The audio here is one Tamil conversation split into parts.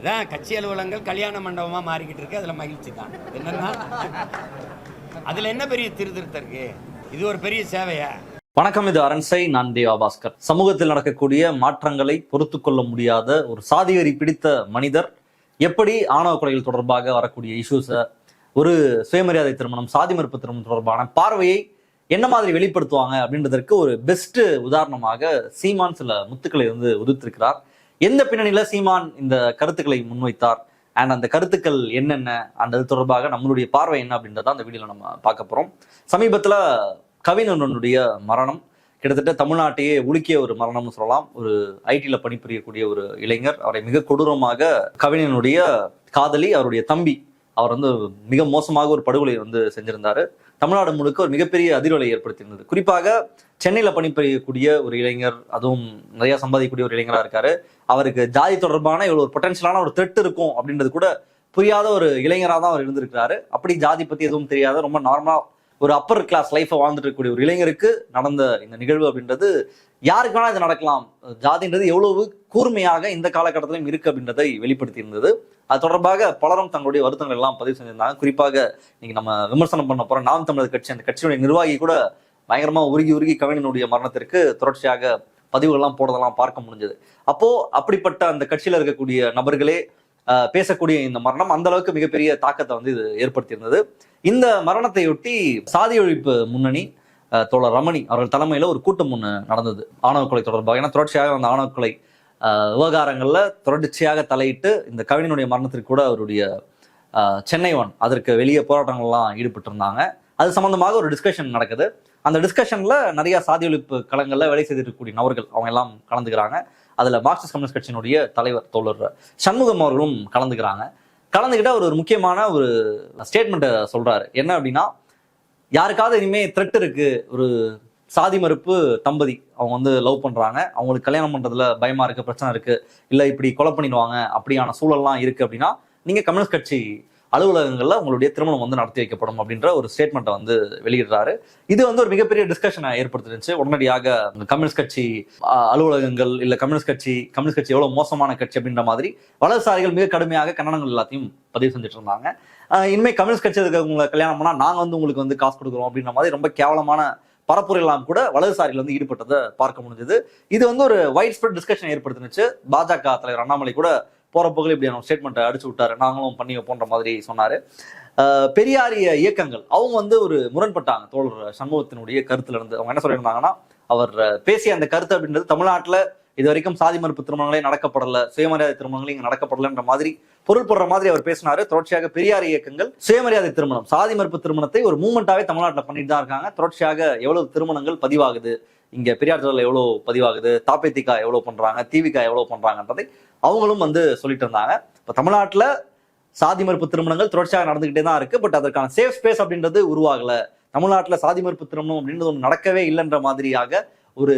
அதான் கட்சி அலுவலகங்கள் கல்யாண மண்டபமாக மாறிக்கிட்டு இருக்கு. அதில் மகிழ்ச்சி தான். என்னன்னா அதில் என்ன பெரிய திருத்திருத்தம் இருக்கு? இது ஒரு பெரிய சேவையா? வணக்கம் இது அரண்சை நான் தேவா பாஸ்கர். சமூகத்தில் நடக்கக்கூடிய மாற்றங்களை பொறுத்து கொள்ள முடியாத ஒரு சாதிவெறி பிடித்த மனிதர் எப்படி ஆணவ கொலைகள் தொடர்பாக வரக்கூடிய இஷ்யூஸை ஒரு சுயமரியாதை திருமணம் சாதி மறுப்பு திருமணம் தொடர்பான பார்வையை என்ன மாதிரி வெளிப்படுத்துவாங்க அப்படின்றதற்கு ஒரு பெஸ்ட் உதாரணமாக சீமான் சில முத்துக்களை வந்து உதிர்த்திருக்கிறார். எந்த பின்னணியில சீமான் இந்த கருத்துக்களை முன்வைத்தார்? அண்ட் அந்த கருத்துக்கள் என்னென்ன? அந்த இது தொடர்பாக நம்மளுடைய பார்வை என்ன அப்படின்றத அந்த வீடியோவில் நம்ம பார்க்க போகிறோம் சமீபத்தில் கவிஞனுடைய மரணம் கிட்டத்தட்ட தமிழ்நாட்டையே உலுக்கிய ஒரு மரணம்னு சொல்லலாம். ஒரு ஐடியில் பணிபுரியக்கூடிய ஒரு இளைஞர். அவரை மிக கொடூரமாக கவிஞனுடைய காதலி அவருடைய தம்பி அவர் வந்து மிக மோசமாக ஒரு படுகொலை வந்து செஞ்சிருந்தாரு. தமிழ்நாடு முழுக்க ஒரு மிகப்பெரிய அதிர்வலை ஏற்படுத்தியிருந்தது. குறிப்பாக சென்னையில் பணிபுரியக்கூடிய ஒரு இளைஞர் அதுவும் நிறைய சம்பாதிக்கக்கூடிய ஒரு இளைஞராக இருக்காரு. அவருக்கு ஜாதி தொடர்பான இவ்வளோ ஒரு பொட்டன்ஷியலான ஒரு த்ரெட் இருக்கும் அப்படின்றது கூட புரியாத ஒரு இளைஞராக தான் அவர் இருந்திருக்கிறாரு. அப்படி ஜாதி பற்றி எதுவும் தெரியாத ரொம்ப நார்மலாக ஒரு அப்பர் கிளாஸ் லைஃப்பை வாழ்ந்துட்டு இருக்கக்கூடிய ஒரு இளைஞருக்கு நடந்த இந்த நிகழ்வு அப்படின்றது யாருக்கு வேணா இது நடக்கலாம். ஜாதின்றது எவ்வளவு கூர்மையாக இந்த காலகட்டத்திலும் இருக்கு அப்படின்றதை வெளிப்படுத்தி இருந்தது அது தொடர்பாக பலரும் தங்களுடைய வருத்தங்கள் எல்லாம் பதிவு செஞ்சிருந்தாங்க. குறிப்பாக இன்னைக்கு நம்ம விமர்சனம் பண்ண போற நாம் தமிழர் கட்சி அந்த கட்சியுடைய நிர்வாகி கூட பயங்கரமா உருகி உருகி கவிஞனுடைய மரணத்திற்கு தொடர்ச்சியாக பதிவுகள்லாம் போடுறதெல்லாம் பார்க்க முடிஞ்சது. அப்போ அப்படிப்பட்ட அந்த கட்சியில இருக்கக்கூடிய நபர்களே பேசக்கூடிய இந்த மரணம் அந்த அளவுக்கு மிகப்பெரிய தாக்கத்தை வந்து இது ஏற்படுத்தியிருந்தது. இந்த மரணத்தையொட்டி சாதி ஒழிப்பு முன்னணி தோழர் ரமணி அவர்கள் தலைமையில ஒரு கூட்டம் ஒன்று நடந்தது. ஆணவ கொலை தொடர்பாக. ஏன்னா தொடர்ச்சியாக அந்த ஆணவ கொலை தொடர்ச்சியாக தலையிட்டு இந்த கவிஞனுடைய மரணத்திற்கு கூட அவருடைய ஆஹ், சென்னை ஒன் அதற்கு வெளியே போராட்டங்கள்லாம் ஈடுபட்டு இருந்தாங்க அது சம்மந்தமாக ஒரு டிஸ்கஷன் நடக்குது. அந்த டிஸ்கஷன்ல நிறைய சாதி ஒழிப்பு களங்களில் வேலை செய்திருக்கக்கூடிய நபர்கள் அவங்க எல்லாம் கலந்துக்கிறாங்க. அதில் மார்க்சிஸ்ட் கம்யூனிஸ்ட் கட்சியினுடைய தலைவர் தோழர் சண்முகம் அவர்களும் கலந்துக்கிறாங்க. கலந்துக்கிட்ட அவர் ஒரு முக்கியமான ஒரு ஸ்டேட்மெண்ட்டை சொல்கிறாரு என்ன அப்படின்னா யாருக்காவது இனிமேல் த்ரெட் இருக்கு ஒரு சாதி மறுப்பு தம்பதி அவங்க வந்து லவ் பண்ணுறாங்க அவங்களுக்கு கல்யாணம் பண்ணுறதுல பயமாக இருக்குது பிரச்சனை இருக்குது இல்லை இப்படி கொலை பண்ணிடுவாங்க அப்படியான சூழல்லாம் இருக்குது அப்படின்னா நீங்கள் கம்யூனிஸ்ட் கட்சி அலுவலகங்களில் உங்களுடைய திருமணம் வந்து நடத்தி வைக்கப்படும் அப்படின்ற ஒரு ஸ்டேட்மெண்ட்டை வந்து வெளியிடுறாரு. இது வந்து ஒரு மிகப்பெரிய டிஸ்கஷனை ஏற்படுத்திருச்சு உடனடியாக கம்யூனிஸ்ட் கட்சி அலுவலகங்கள் இல்லை கம்யூனிஸ்ட் கட்சி கம்யூனிஸ்ட் கட்சி எவ்வளோ மோசமான கட்சி அப்படின்ற மாதிரி வலதுசாரிகள் மிக கடுமையாக கண்டனங்கள் எல்லாத்தையும் பதிவு செஞ்சுட்டு இருந்தாங்க. இனிமேல் கம்யூனிஸ்ட் கட்சி இருக்கவங்களை கல்யாணம் பண்ணால் நாங்கள் வந்து உங்களுக்கு வந்து காசு கொடுக்குறோம் அப்படின்ற மாதிரி ரொம்ப கேவலமான பரப்புரையெல்லாம் கூட வலதுசாரியில் வந்து ஈடுபட்டதை பார்க்க முடிஞ்சது. இது வந்து ஒரு வைட் ஸ்ப்ரெட் டிஸ்கஷன் ஏற்படுத்தினுச்சு. பாஜக தலைவர் அண்ணாமலை கூட போற போகில் இப்படியான ஸ்டேட்மெண்ட்டை அடிச்சு விட்டாரு நாங்களும் பண்ணி வைப்போன்ற மாதிரி சொன்னாரு. பெரியாரிய இயக்கங்கள் அவங்க வந்து ஒரு முரண்பட்டாங்க தோழர் சண்முகத்தினுடைய கருத்துல இருந்து அவங்க என்ன சொல்லியிருந்தாங்கன்னா அவர் பேசிய அந்த கருத்து அப்படின்றது தமிழ்நாட்டுல இது வரைக்கும் சாதி மறுப்பு திருமணங்களே நடக்கப்படல சுயமரியாதை திருமணங்களே இங்க நடக்கப்படலன்ற மாதிரி பொருள் போடுற மாதிரி அவர் பேசினாரு. தொடர்ச்சியாக பெரியார் இயக்கங்கள் சுயமரியாதை திருமணம் சாதி மறுப்பு திருமணத்தை ஒரு மூமெண்டாவே தமிழ்நாட்டில் பண்ணிட்டு தான் இருக்காங்க. தொடர்ச்சியாக எவ்வளவு திருமணங்கள் பதிவாகுது இங்க பெரியார் ஜோதில் எவ்வளவு பதிவாகுது தாப்பேத்திகா எவ்வளவு பண்றாங்க தீவிகா எவ்வளவு பண்றாங்கன்றதை அவங்களும் வந்து சொல்லிட்டு இருந்தாங்க. இப்போ தமிழ்நாட்டில் சாதி மறுப்பு திருமணங்கள் தொடர்ச்சியாக நடந்துகிட்டே தான் இருக்கு. பட் அதற்கான சேஃப் ஸ்பேஸ் அப்படின்றது உருவாகல. தமிழ்நாட்டில் சாதி மறுப்பு திருமணம் அப்படின்றது ஒன்று நடக்கவே இல்லைன்ற மாதிரியாக ஒரு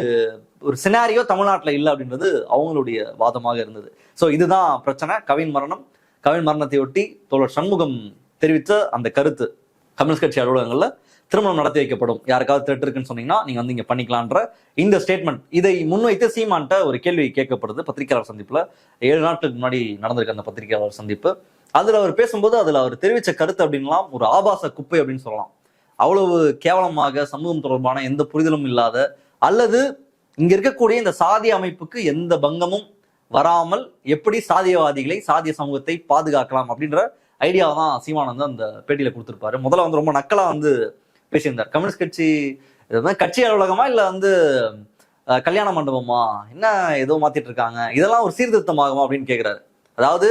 ஒரு சினாரியோ தமிழ்நாட்டில் இல்லை அப்படின்றது அவங்களுடைய வாதமாக இருந்தது. ஸோ இதுதான் பிரச்சனை. கவின் மரணம். கவின் மரணத்தை ஒட்டி தோழர் சண்முகம் தெரிவித்த அந்த கருத்து. கம்யூனிஸ்ட் கட்சி அலுவலகங்களில் திருமணம் நடத்தி வைக்கப்படும். யாருக்காவது த்ரெட் இருக்குன்னு சொன்னீங்கன்னா நீங்க வந்து இங்க பண்ணிக்கலான்ற இந்த ஸ்டேட்மெண்ட் இதை முன்வைத்து சீமான்ட்ட ஒரு கேள்வி கேட்கப்படுது பத்திரிகையாளர் சந்திப்புல. ஏழு நாட்களுக்கு முன்னாடி நடந்திருக்கு அந்த பத்திரிகையாளர் சந்திப்பு. அதுல அவர் பேசும்போது அதுல அவர் தெரிவிச்ச கருத்து அப்படின்லாம் ஒரு ஆபாச குப்பை அப்படின்னு சொல்லலாம். அவ்வளவு கேவலமாக சமூகம் தொடர்பான எந்த புரிதலும் இல்லாத அல்லது இங்க இருக்கக்கூடிய இந்த சாதி அமைப்புக்கு எந்த பங்கமும் வராமல் எப்படி சாதியவாதிகளை சாதிய சமூகத்தை பாதுகாக்கலாம் அப்படின்ற ஐடியாவை தான் சீமானந்த் வந்து அந்த பேட்டியில கொடுத்திருப்பாரு. முதல்ல வந்து ரொம்ப நக்கலா வந்து பேசியிருந்தார். கம்யூனிஸ்ட் கட்சி இது வந்து கட்சி அலுவலகமா இல்லை வந்து கல்யாண மண்டபமா? என்ன ஏதோ மாத்திட்டு இருக்காங்க? இதெல்லாம் ஒரு சீர்திருத்தமாகுமா அப்படின்னு கேட்குறாரு அதாவது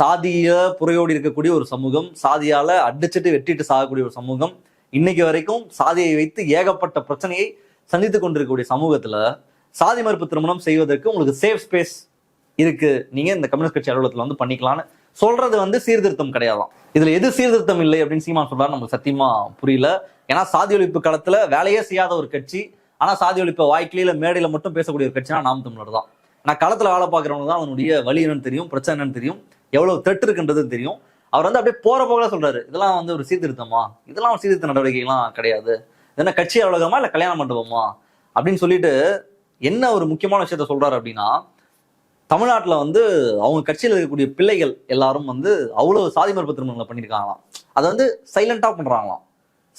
சாதிய புறையோடி இருக்கக்கூடிய ஒரு சமூகம் சாதியால அடிச்சிட்டு வெட்டிட்டு சாகக்கூடிய ஒரு சமூகம் இன்னைக்கு வரைக்கும் சாதியை வைத்து ஏகப்பட்ட பிரச்சனையை சந்தித்து கொண்டிருக்கக்கூடிய சமூகத்துல சாதி மறுப்பு திருமணம் செய்வதற்கு உங்களுக்கு சேஃப் ஸ்பேஸ் இருக்கு. நீங்க இந்த கம்யூனிஸ்ட் கட்சி அலுவலகத்துல வந்து பண்ணிக்கலாம்னு சொல்றது வந்து சீர்திருத்தம் கிடையாதான். இதுல எது சீர்திருத்தம் இல்லை அப்படின்னு சீமான் சொல்றாரு நமக்கு சத்தியமா புரியல. ஏன்னா சாதி ஒழிப்பு களத்துல வேலையே செய்யாத ஒரு கட்சி ஆனா சாதி ஒழிப்பை வாய்க்கில மேடையில மட்டும் பேசக்கூடிய ஒரு கட்சினா நாம் தமிழர் தான். ஆனா களத்துல வேலை பார்க்கறவங்க தான் அவனுடைய வழி என்னன்னு தெரியும் பிரச்சனை என்னன்னு தெரியும் எவ்வளவு தட்டு இருக்குன்றது தெரியும். அவர் வந்து அப்படியே போற போகல சொல்றாரு இதெல்லாம் வந்து ஒரு சீர்திருத்தமா? இதெல்லாம் ஒரு சீர்திருத்த நடவடிக்கைலாம் கிடையாது. என்ன கட்சி அலுவலகமா இல்ல கல்யாண மண்டபமா? அப்படின்னு சொல்லிட்டு என்ன ஒரு முக்கியமான விஷயத்த சொல்றாரு அப்படின்னா தமிழ்நாட்டில் வந்து அவங்க கட்சியில் இருக்கக்கூடிய பிள்ளைகள் எல்லாரும் வந்து அவ்வளோ சாதி மறுப்பு திருமணங்களை பண்ணியிருக்காங்களாம். அதை வந்து சைலண்டாக பண்ணுறாங்களாம்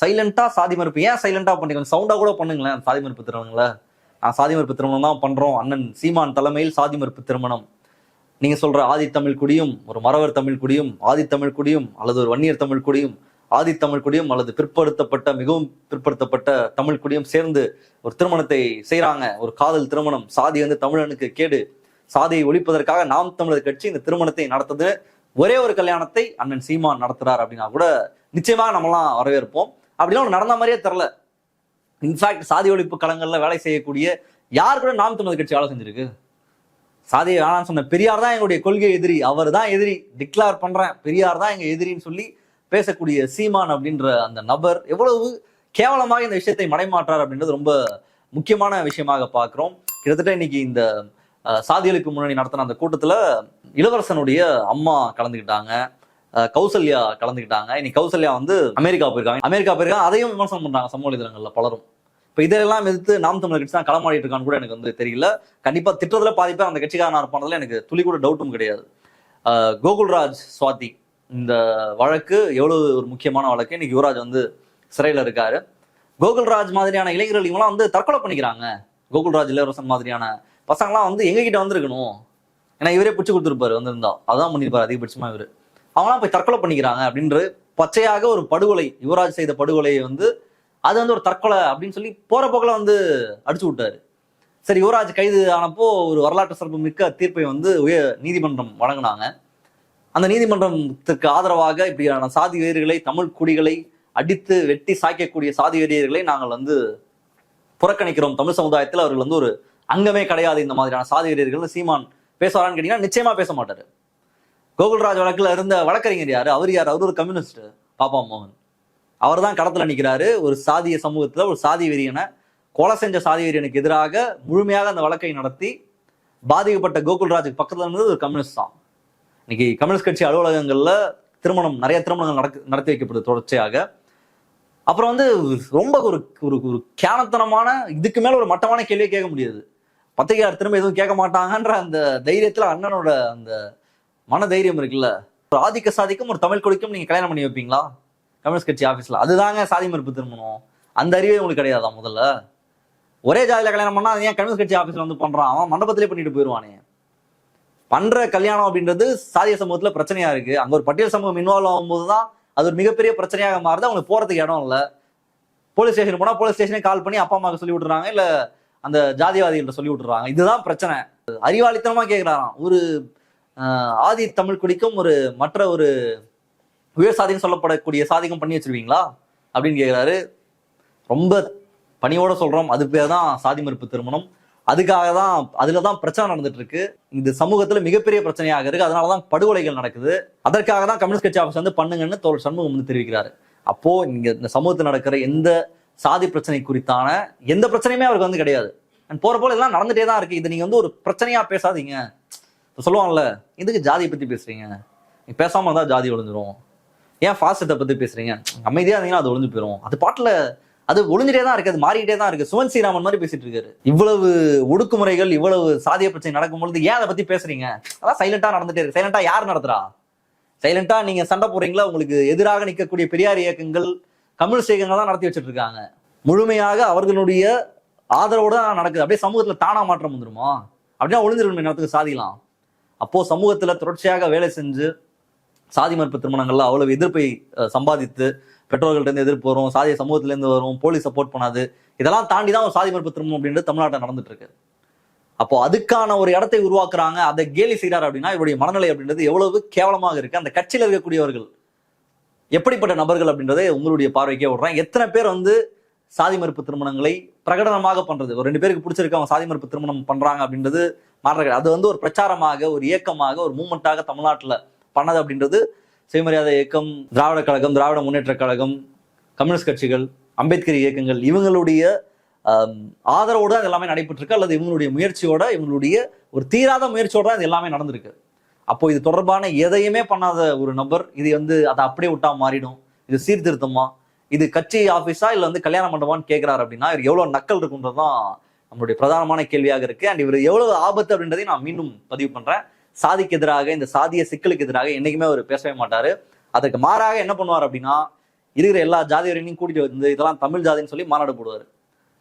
சைலண்டாக சாதி மறுப்பு. ஏன் சைலண்டாக பண்ணிக்கணும் சவுண்டாக கூட பண்ணுங்களேன். சாதி மறுப்பு திருமணங்களை. நான் சாதி மறுப்பு திருமணம் தான் பண்ணுறோம் அண்ணன் சீமான் தலைமையில் சாதி மறுப்பு திருமணம். நீங்கள் சொல்கிற ஆதித்தமிழ் குடியும் ஒரு மறவர் தமிழ் குடியும் ஆதித்தமிழ் குடியும் அல்லது ஒரு வன்னியர் தமிழ் குடியும் ஆதித்தமிழ் குடியும் அல்லது பிற்படுத்தப்பட்ட மிகவும் பிற்படுத்தப்பட்ட தமிழ் குடியும் சேர்ந்து ஒரு திருமணத்தை செய்கிறாங்க ஒரு காதல் திருமணம். சாதி வந்து தமிழனுக்கு கேடு. சாதியை ஒழிப்பதற்காக நாம் தமிழர் கட்சி இந்த திருமணத்தை நடத்தது. ஒரே ஒரு கல்யாணத்தை அண்ணன் சீமான் நடத்துறார் அப்படின்னா கூட நிச்சயமாக நம்மலாம் வரவேற்போம். அப்படிலாம் ஒன்று நடந்த மாதிரியே தெரில இன்ஃபேக்ட் சாதி ஒழிப்பு களங்களில் வேலை செய்யக்கூடிய யார் கூட நாம் தமிழர் கட்சி வேலை செஞ்சிருக்கு? சாதியை வேணாம்னு சொன்ன பெரியார் தான் எங்களுடைய கொள்கை எதிரி. அவர் தான் எதிரி. டிக்ளேர் பண்ணுறேன் பெரியார் தான் எங்கள் எதிரின்னு சொல்லி பேசக்கூடிய சீமான் அப்படின்ற அந்த நபர் எவ்வளவு கேவலமாக இந்த விஷயத்தை மடைமாற்றார் அப்படின்றது ரொம்ப முக்கியமான விஷயமாக பார்க்குறோம். கிட்டத்தட்ட இன்னைக்கு இந்த சாதிகளுக்கு முன்னணி நடத்தின அந்த கூட்டத்துல இளவரசனுடைய அம்மா கலந்துக்கிட்டாங்க கௌசல்யா கலந்துக்கிட்டாங்க இன்னைக்கு கௌசல்யா வந்து அமெரிக்கா போயிருக்காங்க. அமெரிக்கா போயிருக்காங்க. அதையும் விமர்சனம் பண்றாங்க சமூக வலைதளங்கள்ல பலரும். இப்ப இதெல்லாம் எதிர்த்து நாம் தமிழர் கட்சி தான் களமாடிட்டு இருக்கான்னு கூட எனக்கு வந்து தெரியல. கண்டிப்பா திட்டத்துல பாதி பேர் அந்த கட்சிக்காரனா இருப்பானதுல எனக்கு துளி கூட டவுட்டும் கிடையாது. கோகுல்ராஜ் சுவாதி இந்த வழக்கு எவ்வளவு ஒரு முக்கியமான வழக்கு? இன்னைக்கு யுவராஜ் வந்து சிறையில இருக்காரு. கோகுல்ராஜ் மாதிரியான இளைஞர்கள் இவங்களாம் வந்து தற்கொலை பண்ணிக்கிறாங்க. கோகுல்ராஜ் இளவரசன் மாதிரியான பசங்களாம் வந்து எங்ககிட்ட வந்திருக்கணும். ஏன்னா இவரே பிடிச்சி கொடுத்துருப்பாரு வந்திருந்தா. அதான் பண்ணியிருப்பாரு அதிகபட்சமா இவரு. அவங்களாம் போய் தற்கொலை பண்ணிக்கிறாங்க அப்படின்ற பச்சையாக ஒரு படுகொலை யுவராஜ் செய்த படுகொலையை வந்து அது வந்து ஒரு தற்கொலை அப்படின்னு சொல்லி போற போக்கில் வந்து அடிச்சு விட்டாரு. சரி யுவராஜ் கைது ஆனப்போ ஒரு வரலாற்று சிறப்பு மிக்க தீர்ப்பை வந்து உயர் நீதிமன்றம் வழங்கினாங்க. அந்த நீதிமன்றத்துக்கு ஆதரவாக இப்படியான சாதி வேர்களை தமிழ் குடிகளை அடித்து வெட்டி சாய்க்கக்கூடிய சாதி வெறியர்களை நாங்கள் வந்து புறக்கணிக்கிறோம். தமிழ் சமுதாயத்தில் அவர்கள் வந்து ஒரு அங்கமே கிடையாது இந்த மாதிரியான சாதி வெறியர்கள் சீமான் பேசுவாரான்னு கேட்டீங்கன்னா நிச்சயமா பேச மாட்டாரு. கோகுல்ராஜ் வழக்கில் இருந்த வழக்கறிஞர் யாரு? அவர் யார்? அவர் ஒரு கம்யூனிஸ்ட் பாப்பா மோகன். அவர் தான் கடத்தில் நிற்கிறாரு ஒரு சாதிய சமூகத்துல ஒரு சாதி வெறியனை கொலை செஞ்ச சாதி வெறியனுக்கு எதிராக முழுமையாக அந்த வழக்கை நடத்தி பாதிக்கப்பட்ட கோகுல்ராஜுக்கு பக்கத்துல இருந்தது ஒரு கம்யூனிஸ்ட் தான். இன்னைக்கு கம்யூனிஸ்ட் கட்சி அலுவலகங்கள்ல திருமணம் நிறைய திருமணங்கள் நடக்கு நடத்தி வைக்கப்படுது தொடர்ச்சியாக. அப்புறம் வந்து ரொம்ப ஒரு ஒரு ஒரு கேனத்தனமான இதுக்கு மேல ஒரு மட்டமான கேள்வியை கேட்க முடியாது. பத்திரிகையாளர் திரும்ப எதுவும் கேட்க மாட்டாங்கன்ற அந்த தைரியத்துல அண்ணனோட அந்த மன தைரியம் இருக்குல்ல? ஒரு ஆதிக்க சாதிக்கும் ஒரு தமிழ் கொடிக்கும் நீங்க கல்யாணம் பண்ணி வைப்பீங்களா? கம்யூனிஸ்ட் கட்சி ஆபீஸ்ல அதுதாங்க சாதி மறுப்பு திரும்பணும். அந்த அறிவே உங்களுக்கு கிடையாதா முதல்ல? ஒரே ஜாதியில கல்யாணம் பண்ணா அது ஏன் கம்யூனிஸ்ட் கட்சி ஆபீஸ்ல வந்து பண்றான்? அவன் மண்டபத்திலே பண்ணிட்டு போயிடுவானே பண்ற கல்யாணம் அப்படின்றது சாதிய சமூகத்துல பிரச்சனையா இருக்கு. அங்க ஒரு பட்டியல் சமூகம் இன்வால்வ் ஆகும்போது தான் அது ஒரு மிகப்பெரிய பிரச்சனையாக மாறுது. அவங்களுக்கு போறதுக்கு இடம் இல்லை. போலீஸ் ஸ்டேஷன் போனா போலீஸ் ஸ்டேஷனே கால் பண்ணி அப்பா அம்மாவுக்கு சொல்லி விட்டுறாங்க இல்ல அந்த ஜாதிவாதிகள்ட்ட சொல்லி விட்டுறாங்க. இதுதான் பிரச்சனை. அறிவாளித்தனமா கேட்கிறாராம் ஒரு ஆதி தமிழ் குடிக்கும் ஒரு மற்ற ஒரு உயர் சாதின்னு சொல்லப்படக்கூடிய சாதிக்கும் பண்ணி வச்சிருவீங்களா? அப்படின்னு கேட்குறாரு ரொம்ப பணியோட சொல்றோம். அது பேர் தான் சாதி மறுப்பு திருமணம். அதுக்காக தான் அதுல தான் பிரச்சனை நடந்துட்டு இருக்கு இது சமூகத்துல மிகப்பெரிய பிரச்சனையாக இருக்கு. அதனாலதான் படுகொலைகள் நடக்குது. அதற்காக தான் கம்யூனிஸ்ட் கட்சி ஆஃபீஸ் வந்து பண்ணுங்கன்னு தோல் சண்முகம் வந்து தெரிவிக்கிறாரு. அப்போ இங்க இந்த சமூகத்தில் நடக்கிற எந்த சாதி பிரச்சனை குறித்தான எந்த பிரச்சனையுமே அவருக்கு வந்து கிடையாது. அண்ட் போற போல இதெல்லாம் நடந்துட்டே தான் இருக்கு. இது நீங்க வந்து ஒரு பிரச்சனையா பேசாதீங்க. இப்ப சொல்லுவாங்கல்ல எதுக்கு ஜாதியை பத்தி பேசுறீங்க? நீ பேசாம இருந்தா ஜாதி ஒழிஞ்சிரும். ஏன் ஃபாஸ்ட்டை பத்தி பேசுறீங்க? அமைதியா இருந்தீங்கன்னா அது ஒளிஞ்சு போயிடும் அது பாட்டுல அது ஒளிஞ்சிட்டே தான் இருக்கு. அது மாறிக்கிட்டே தான் இருக்கு. சுவன் ஸ்ரீராமன் மாதிரி பேசிட்டு இருக்காரு. இவ்வளவு ஒடுக்குமுறைகள் இவ்வளவு சாதிய பிரச்சனை நடக்கும் பொழுது ஏன் அதை பத்தி பேசுறீங்க? அதான் சைலண்டா நடந்துட்டே இருக்கு. சைலண்டா யார் நடத்துறா? சைலண்டா நீங்க சண்டை போடுறீங்களா? உங்களுக்கு எதிராக நிற்கக்கூடிய பெரியார் இயக்கங்கள் கம்யூனிஸ்ட் இயக்கங்கள் தான் நடத்தி வச்சுட்டு இருக்காங்க முழுமையாக அவர்களுடைய ஆதரவோடு தான் நடக்குது. அப்படியே சமூகத்தில் தானா மாற்றம் வந்துருமா? அப்படின்னா ஒளிஞ்சிருக்கணும் நேரத்துக்கு சாதிக்கலாம் அப்போ சமூகத்தில் தொடர்ச்சியாக வேலை செஞ்சு சாதி மறுப்பு திருமணங்கள்ல அவ்வளவு எதிர்ப்பை சம்பாதித்து பெற்றோர்கள்ட்ட எதிர்ப்பு வரும் சாதிய சமூகத்திலேருந்து வரும் போலீஸ் சப்போர்ட் பண்ணாது இதெல்லாம் தாண்டி தான் ஒரு சாதி மறுப்பு திருமணம் அப்படின்றது தமிழ்நாட்டில் நடந்துட்டு இருக்கு அப்போ அதுக்கான ஒரு இடத்தை உருவாக்குறாங்க. அதை கேலி செய்கிறார் அப்படின்னா இவருடைய மனநிலை அப்படின்றது எவ்வளவு கேவலமாக இருக்கு. அந்த கட்சியில் இருக்கக்கூடியவர்கள் எப்படிப்பட்ட நபர்கள் அப்படின்றத உங்களுடைய பார்வைக்கே விடுறேன். எத்தனை பேர் வந்து சாதி மறுப்பு திருமணங்களை பிரகடனமாக பண்றது? ஒரு ரெண்டு பேருக்கு பிடிச்சிருக்கு அவங்க சாதி மறுப்பு திருமணம் பண்றாங்க அப்படின்றது மாற்ற அது வந்து ஒரு பிரச்சாரமாக ஒரு இயக்கமாக ஒரு மூமெண்ட்டாக தமிழ்நாட்டில் பண்ணது அப்படின்றது சுயமரியாதை இயக்கம் திராவிட கழகம் திராவிட முன்னேற்ற கழகம் கம்யூனிஸ்ட் கட்சிகள் அம்பேத்கர் இயக்கங்கள் இவங்களுடைய ஆதரவோடு அது எல்லாமே நடைபெற்றிருக்கு. அல்லது இவங்களுடைய முயற்சியோட இவங்களுடைய ஒரு தீராத முயற்சியோட தான் இது எல்லாமே நடந்திருக்கு. அப்போ இது தொடர்பான எதையுமே பண்ணாத ஒரு நபர் இது வந்து அதை அப்படியே விட்டா மாறிடும். இது சீர்திருத்தமா? இது கட்சி ஆபீஸா இல்ல வந்து கல்யாண மண்டபமான்னு கேட்கிறாரு அப்படின்னா இவர் எவ்வளவு நக்கல் இருக்குன்றதுதான் நம்மளுடைய பிரதானமான கேள்வியாக இருக்கு. அண்ட் இவர் எவ்வளவு ஆபத்து அப்படின்றதையும் நான் மீண்டும் பதிவு பண்றேன். சாதிக்கு எதிராக இந்த சாதிய சிக்கலுக்கு எதிராக என்னைக்குமே அவர் பேசவே மாட்டாரு. அதற்கு மாறாக என்ன பண்ணுவார் அப்படின்னா இருக்கிற எல்லா ஜாதியரையும் கூட்டிட்டு வந்து இதெல்லாம் தமிழ் ஜாதின்னு சொல்லி மாநாடு போடுவார்.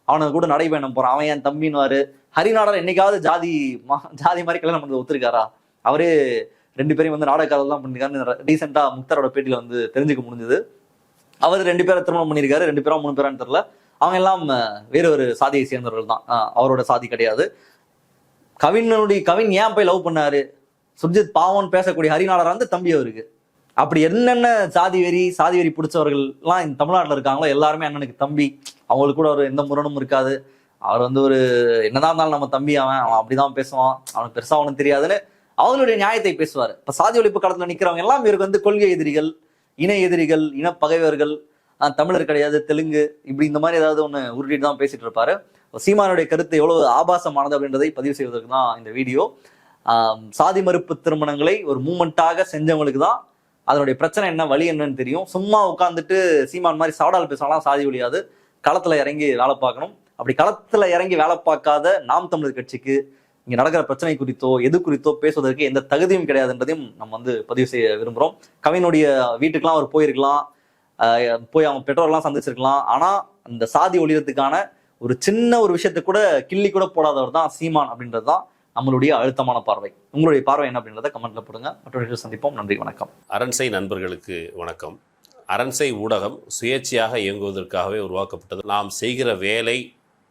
அவனுக்கு கூட நடைபயணம் போறான். அவன் என் தம்பின்னுவாரு. ஹரிநாடர் என்னைக்காவது ஜாதி மா- ஜாதி மாதிரி கல்யாணம் பண்ணது ஒத்துருக்காரா? அவரே ரெண்டு பேரும் வந்து நாடக காதல்லாம் பண்ணிருக்காரு ரீசெண்டா முக்தாரோட பேட்டியில் வந்து தெரிஞ்சுக்க முடிஞ்சது. அவர் ரெண்டு பேரை திருமணம் பண்ணியிருக்காரு ரெண்டு பேரும் மூணு பேரான்னு தெரில அவங்க எல்லாம் வேற ஒரு சாதியை சேர்ந்தவர்கள் தான். அவரோட சாதி கிடையாது. கவினுடைய கவின் ஏன் போய் லவ் பண்ணாரு? சுர்ஜித் பாவன் பேசக்கூடிய ஹரிநாடர் வந்து தம்பி அவருக்கு. அப்படி என்னென்ன சாதி வெறி சாதி வெறி பிடிச்சவர்கள்லாம் இந்த தமிழ்நாட்டில் இருக்காங்களோ எல்லாருமே அண்ணனுக்கு தம்பி. அவங்களுக்கு கூட ஒரு எந்த முரணும் இருக்காது. அவர் வந்து ஒரு என்னதான் இருந்தாலும் நம்ம தம்பி அவன் அவன் அப்படிதான் பேசுவான். அவனுக்கு பெருசாக அவனுக்கு தெரியாதுன்னு அவங்களுடைய நியாயத்தை பேசுவார். இப்போ சாதி ஒழிப்பு காலத்தில் நிற்கிறவங்க எல்லாம் இவருக்கு வந்து கொள்கை எதிரிகள் இன எதிரிகள் இன பகைவர்கள் தமிழர் கிடையாது தெலுங்கு இப்படி இந்த மாதிரி ஏதாவது ஒன்று உருட்டிட்டு தான் பேசிட்டு இருப்பாரு. சீமானுடைய கருத்து எவ்வளவு ஆபாசமானது அப்படின்றதை பதிவு செய்வதற்கு தான் இந்த வீடியோ. சாதி மறுப்பு திருமணங்களை ஒரு மூமெண்ட்டாக செஞ்சவங்களுக்கு தான் அதனுடைய பிரச்சனை என்ன வழி என்னன்னு தெரியும். சும்மா உட்காந்துட்டு சீமான் மாதிரி சாடால் பேசினாலாம் சாதி ஒழியாது. களத்தில் இறங்கி வேலை பார்க்கணும். அப்படி களத்தில் இறங்கி வேலை பார்க்காத நாம் தமிழர் கட்சிக்கு இங்க நடக்கிற பிரச்சனை குறித்தோ எது குறித்தோ பேசுவதற்கு எந்த தகுதியும் கிடையாதுன்றதையும் நம்ம வந்து பதிவு செய்ய விரும்புகிறோம் கவினுடைய வீட்டுக்கெல்லாம் அவர் போயிருக்கலாம். போய் அவங்க பெற்றோர்லாம் சந்திச்சிருக்கலாம். ஆனா அந்த சாதி ஒழியறதுக்கான ஒரு சின்ன ஒரு விஷயத்தை கூட கிள்ளி கூட போடாதவர் தான் சீமான் அப்படின்றது தான் நம்மளுடைய அழுத்தமான பார்வை. உங்களுடைய பார்வை என்ன அப்படின்றத கமெண்ட்ல போடுங்க. மற்றவர்கள் சந்திப்போம். நன்றி வணக்கம். அரண்சை நண்பர்களுக்கு வணக்கம். அரண்சை ஊடகம் சுயேட்சையாக இயங்குவதற்காகவே உருவாக்கப்பட்டது. நாம் செய்கிற வேலை